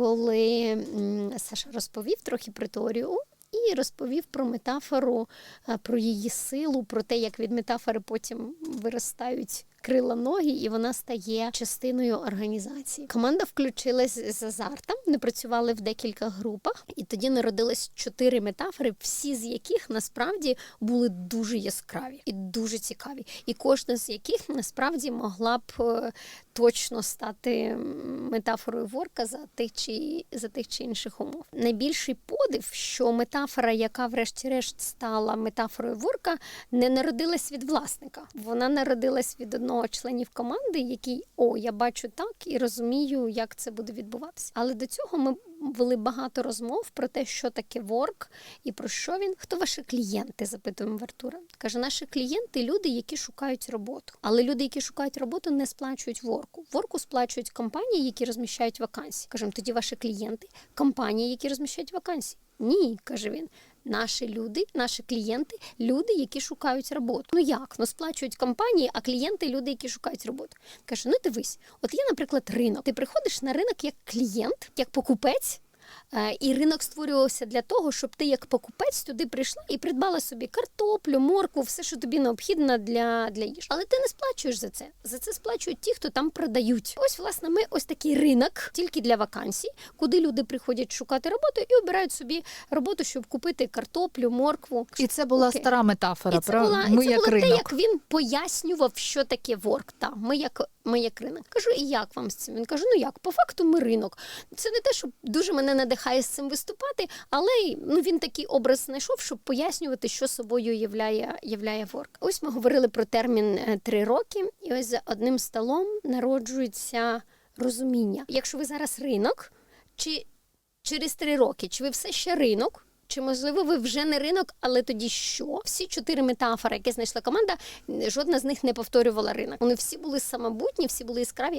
коли Саша розповів трохи про теорію. І розповів про метафору, е, про її силу, про те, як від метафори потім виростають крила ноги, і вона стає частиною організації. Команда включилась з азартом. Вони працювали в декілька групах, і тоді народилось чотири метафори, всі з яких насправді були дуже яскраві і дуже цікаві. І кожна з яких насправді могла б е, точно стати метафорою ворка за тих чи за тих чи інших умов. Найбільший подив, що метафора, яка врешті-решт стала метафорою ворка, не народилась від власника. Вона народилась від одного з членів команди, який о, я бачу так і розумію, як це буде відбуватися. Але до цього ми вели багато розмов про те, що таке ворк і про що він. Хто ваші клієнти? запитуємо в Артура. Каже, наші клієнти люди, які шукають роботу. Але люди, які шукають роботу, не сплачують ворку. Ворку сплачують компанії, які розміщають вакансії. Кажемо, тоді ваші клієнти, компанії, які розміщають вакансії. Ні, каже він. Наші люди, наші клієнти, люди, які шукають роботу. Ну як? Ну сплачують компанії, а клієнти люди, які шукають роботу. Каже: ну дивись, от є, наприклад, ринок. Ти приходиш на ринок як клієнт, як покупець. Е, І ринок створювався для того, щоб ти як покупець туди прийшла і придбала собі картоплю, моркву, все, що тобі необхідно для, для їжі. Але ти не сплачуєш за це. За це сплачують ті, хто там продають. Ось, власне, ми ось такий ринок тільки для вакансій, куди люди приходять шукати роботу і обирають собі роботу, щоб купити картоплю, моркву. І це була Окей. стара метафора. І це про була, ми і це як було ринок. те, як він пояснював, що таке ворк. Та, ми як, ми як ринок. Кажу, і як вам з цим? Він каже: ну як, по факту ми ринок. Це не те, що дуже мене надихає з цим виступати, але ну, він такий образ знайшов, щоб пояснювати, що собою являє, являє ворк. Ось ми говорили про термін е, три роки, і ось за одним столом народжується розуміння. Якщо ви зараз ринок, чи через три роки, чи ви все ще ринок? Чи можливо ви вже не ринок, але тоді що? Всі чотири метафори, які знайшла команда, жодна з них не повторювала ринок. Вони всі були самобутні, всі були яскраві,